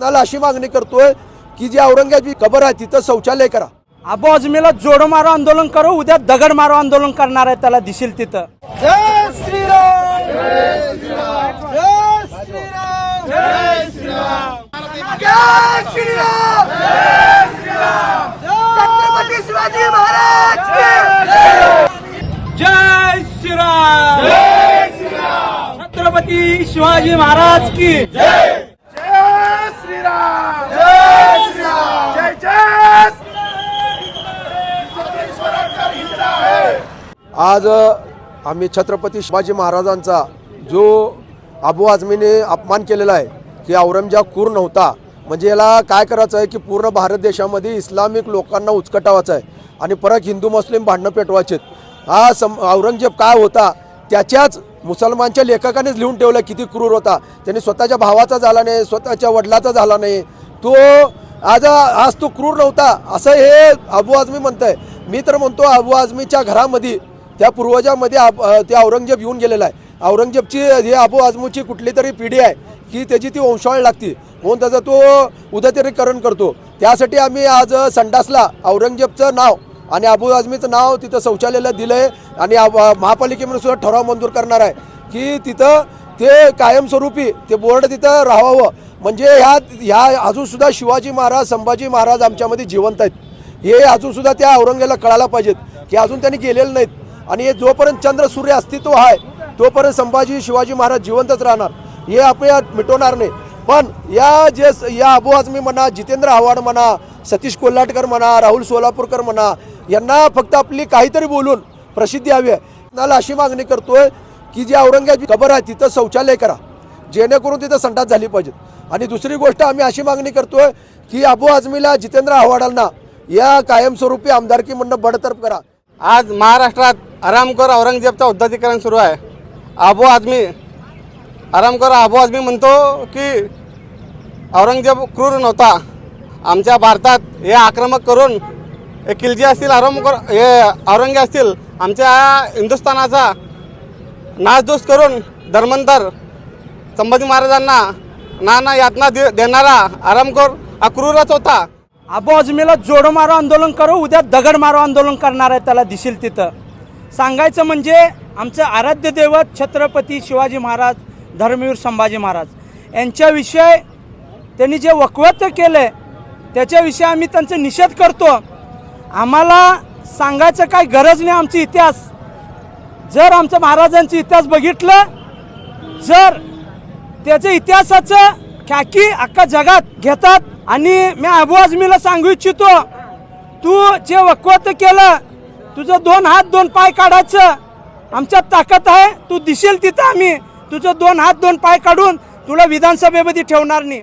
नाला अशी मागणी करतोय की जी औरंगाबादची कबर आहे तिथं शौचालय करा. आबो अजमेला जोड मारो आंदोलन करू उद्या दगड मारो आंदोलन करणार आहे त्याला दिसेल तिथं. जय श्रीराम. जय श्रीराम. जय श्रीराम. जय श्रीराम जय श्रीराम जय. श्रीराम छत्रपती शिवाजी महाराज जय श्रीराम. जय श्रीराम. छत्रपती शिवाजी महाराज की जय. श्रीराम। जय श्रीराम। जय जय। आज आम्ही छत्रपती शिवाजी महाराजांचा जो अबू आझमीने अपमान केलेला आहे की औरंगजेब क्रूर नव्हता म्हणजे याला काय करायचं आहे की पूर्ण भारत देशामध्ये इस्लामिक लोकांना उचकटावायचं आहे आणि परत हिंदू मुस्लिम भांडणं पेटवायचे हा सम औरंगजेब काय होता त्याच्याच मुसलमानच्या लेखकानेच लिहून ठेवलं किती क्रूर होता. त्यांनी स्वतःच्या भावाचा झाला नाही स्वतःच्या वडिलाचा झाला नाही. तो आज आज तो क्रूर नव्हता. असं हे अबू आझमी म्हणतंय. मी तर म्हणतो अबू आझमीच्या घरामध्ये त्या पूर्वजामध्ये आप- ते औरंगजेब येऊन गेलेला आहे. औरंगजेबची हे अबू आझमीची कुठली तरी पिढी आहे. की त्याची ती वंशावळ लागते. म्हणून त्याचा तो उदतीकरण करतो. त्यासाठी आम्ही आज संडासला औरंगजेबचं नाव आणि अबू आझमीचं नाव तिथं शौचालयाला दिलं आहे आणि महापालिकेमध्ये सुद्धा ठराव मंजूर करणार आहे की तिथं ते कायमस्वरूपी ते बोर्ड तिथं राहावं. म्हणजे ह्या ह्या अजूनसुद्धा शिवाजी महाराज संभाजी महाराज आमच्यामध्ये जिवंत आहेत. हे अजूनसुद्धा त्या औरंगाला कळायला पाहिजेत की अजून त्यांनी गेलेले नाहीत. आणि हे जोपर्यंत चंद्र सूर्य अस्तित्व आहे तोपर्यंत संभाजी शिवाजी महाराज जिवंतच राहणार. हे आपल्या मिटवणार नाही. पण या जे या अबू आझमी म्हणा जितेंद्र आव्हाड म्हणा सतीश कोल्हाटकर म्हणा राहुल सोलापूरकर म्हणा यांना फक्त आपली काहीतरी बोलून प्रसिद्धी हवी आहे. नाला अशी मागणी करतोय की जी औरंगाबाद खबर आहे तिथं शौचालय करा. जेणेकरून तिथं संडास झाली पाहिजे आणि दुसरी गोष्ट आम्ही अशी मागणी करतोय की अबू आझमीला जितेंद्र आव्हाडांना या कायमस्वरूपी आमदारकीमधनं बडतर्फ करा. आज महाराष्ट्रात आरामकर औरंगजेबचं उद्धतीकरण सुरू आहे. आबू आझमी आरामकर आबू आझमी म्हणतो की औरंगजेब क्रूर नव्हता. आमच्या भारतात हे आक्रमक करून हे खिलजी असतील आरामखोर हे औरंगे असतील आमच्या हिंदुस्थानाचा नासधूस करून धर्मांतर संभाजी महाराजांना नाना यातना दे देणारा आरामखोर हा क्रूरच होता. आबो अजमेला जोडो मारो आंदोलन करू उद्या दगड मारो आंदोलन करणार आहे त्याला दिसेल तिथं. सांगायचं म्हणजे आमचं आराध्य दैवत छत्रपती शिवाजी महाराज धर्मवीर संभाजी महाराज यांच्याविषयी त्यांनी जे वक्तव्य केलं त्याच्याविषयी आम्ही त्यांचा निषेध करतो आम्हाला सांगायचं काय गरज नाही आमचा इतिहास. जर आमचा महाराजांचा इतिहास बघितलं जर त्याच्या इतिहासाचं ख्याकी अख्खा जगात घेतात आणि मी अबू आजमीला सांगू इच्छितो तू जे वकवत केलं तुझं दोन हात दोन पाय काढायचं आमच्यात ताकद आहे तू दिसेल तिथं आम्ही. तुझं दोन हात दोन पाय काढून तुला विधानसभेमध्ये ठेवणार नाही.